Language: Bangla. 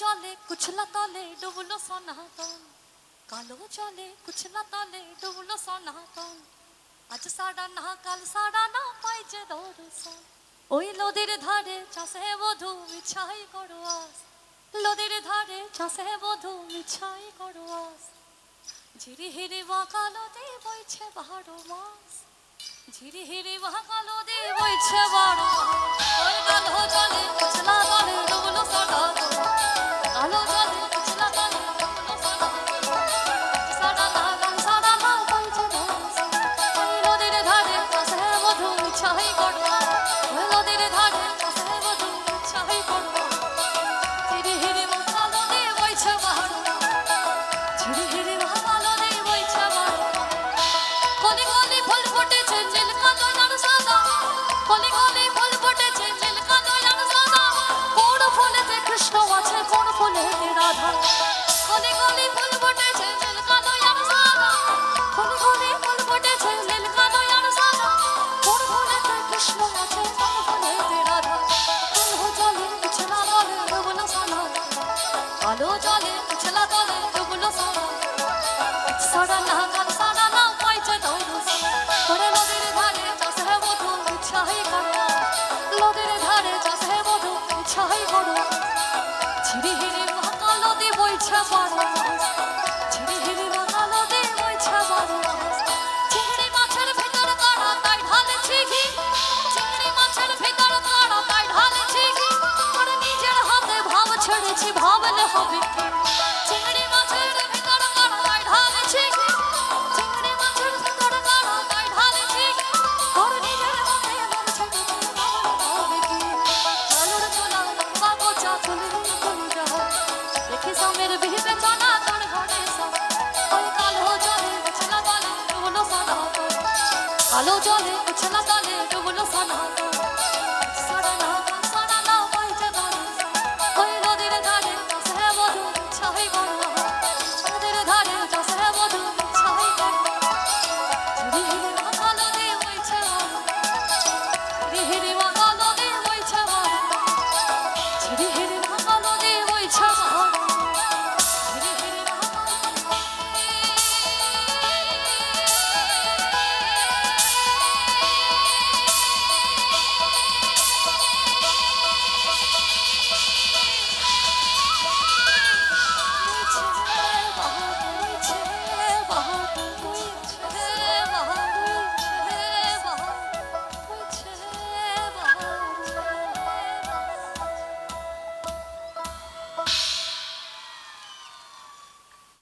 জলে কুছলা তলে ডুবলো সনাতন। কালো জলে কুছলা তলে ডুবলো সনাতন। আজ সাড়া না, কাল সাড়া না পাই যে দর্শন। ওই নদীর ধারে চাষে বধু মিছাই করো আস। নদীর ধারে চাষে বধু মিছাই করো আস। ঝিরি হিরি বাঁকালোতে বইছে বারো মাস। ঝিরি হিরি বাঁকালোতে বইছে বারো আলো জলে উছলা তলে ডুবলো সানা ওই নদীর